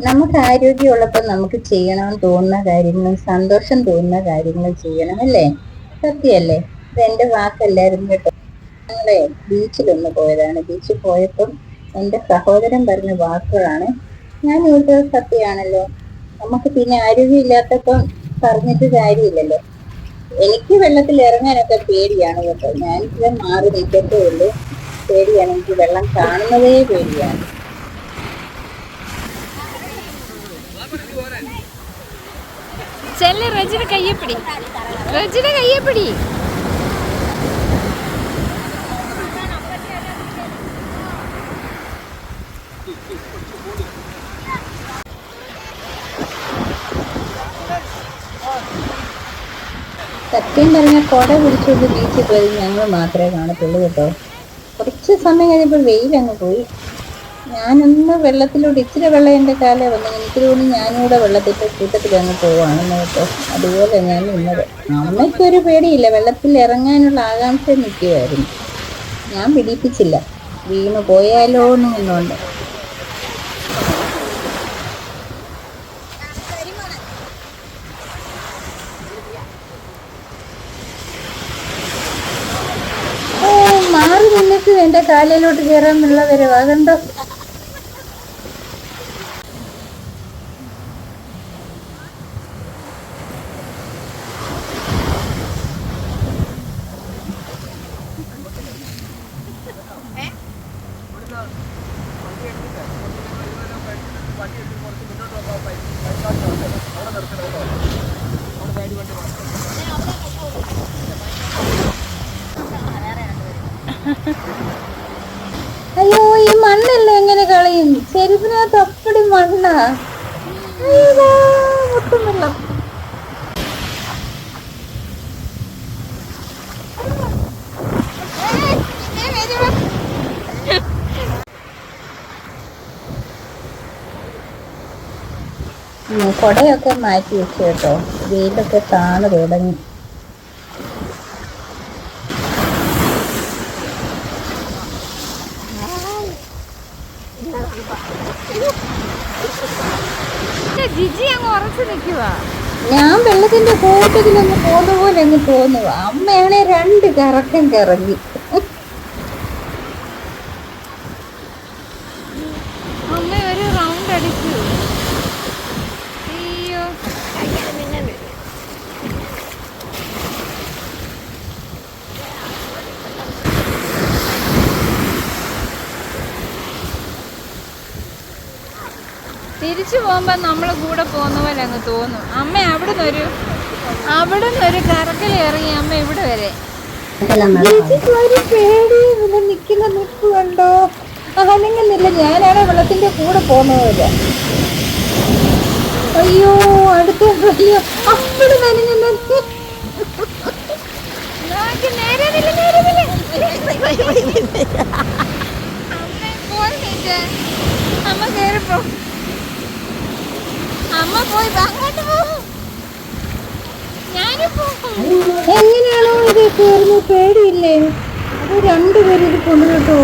നമുക്ക് ആരോഗ്യമുള്ളപ്പോൾ നമുക്ക് ചെയ്യണമെന്ന് തോന്നുന്ന കാര്യങ്ങളും സന്തോഷം തോന്നുന്ന കാര്യങ്ങളും ചെയ്യണം അല്ലേ? സത്യമല്ലേ ഇത് എന്റെ വാക്കല്ലായിരുന്നു കേട്ടോ. ഞങ്ങളെ ബീച്ചിലൊന്ന് പോയതാണ്. ബീച്ചിൽ പോയപ്പം എന്റെ സഹോദരൻ പറഞ്ഞ വാക്കുകളാണ്. ഞാൻ ഓർത്തത് സത്യമാണല്ലോ? നമുക്ക് പിന്നെ ആരോഗ്യമില്ലാത്തപ്പം പറഞ്ഞിട്ട് കാര്യമില്ലല്ലോ. എനിക്ക് വെള്ളത്തിൽ ഇറങ്ങാനൊക്കെ പേടിയാണ് കേട്ടോ. ഞാൻ ഇത് മാറി നിൽക്കത്തേ ഉള്ളൂ. പേടിയാണ്. എനിക്ക് വെള്ളം കാണുന്നതേ പേടിയാണ്. ചെല്ല് റജിന കയ്യപ്പിടി. റജിന കയ്യപ്പിടി. സത്യം പറഞ്ഞ കൊട പിടിച്ചുകൊണ്ട് ബീച്ചിൽ പോയത് ഞങ്ങൾ മാത്രമേ കാണത്തുള്ളൂ കേട്ടോ. കുറച്ച് സമയം കഴിഞ്ഞപ്പോൾ വെയിലങ്ങ് പോയി. ഞാനൊന്ന് വെള്ളത്തിലൂടെ ഇച്ചിരി വെള്ളം എന്റെ കാലേ വന്നു. എനിക്ക് തോന്നി ഞാനും കൂടെ വെള്ളത്തിന്റെ കൂട്ടത്തിൽ അങ്ങ് പോവാണെന്ന് കേട്ടോ. അതുപോലെ ഞാൻ നിന്നത്. അമ്മയ്ക്കൊരു പേടിയില്ല. വെള്ളത്തിൽ ഇറങ്ങാനുള്ള ആകാംക്ഷ നിൽക്കുകയായിരുന്നു ഞാൻ പിടിപ്പിച്ചില്ല. വീണ് പോയാലോ എന്ന് നിന്നുകൊണ്ട്. ഓ മാറി നിന്നിട്ട് എന്റെ കാലിലോട്ട് കയറാൻ വെള്ള അയ്യോ ഈ മണ്ണല്ലേ എങ്ങനെ കളയും? ചെരുപ്പിനകത്ത് അപ്പടി മണ്ണാ. അയ്യോ കൊടയൊക്കെ മാറ്റി വെച്ചു കേട്ടോ വെയിലൊക്കെ താണു തുടങ്ങി. ജിജി അങ്ങ് ഉറച്ചു നിൽക്കുവാ. ഞാൻ വെള്ളത്തിന്റെ കൂട്ടത്തിലൊന്ന് പോകുന്ന പോലെ അങ്ങ് തോന്നുക അമ്മയാണെ രണ്ട് കറക്കം കറങ്ങി അമ്മ ഒരു റൗണ്ട് അടിച്ചു അയ്യോ തിരിച്ചു പോകുമ്പോ നമ്മൾ കൂടെ പോകുന്ന പോലെ അങ്ങ് തോന്നും. അമ്മ അവിടെ ഒരു അവിടെ ഒരു കറക്കിൽ ഇറങ്ങി അമ്മ ഇവിടെ വരെ? പിന്നെ നിക്കുന്ന നിപ്പ് കണ്ടോ? അനങ്ങുന്നില്ല. ഞാനാണ് വെള്ളത്തിന്റെ കൂടെ പോകുന്നത്. അയ്യോ അടുത്ത അയ്യോ അവിടെ നനഞ്ഞു. അമ്മ കേറിപ്പോ. എങ്ങനെയാണോ ഇത് കയറുന്നു പേടിയില്ലേ? അത് രണ്ടുപേരും ഇത് കൊണ്ടുപോട്ടോ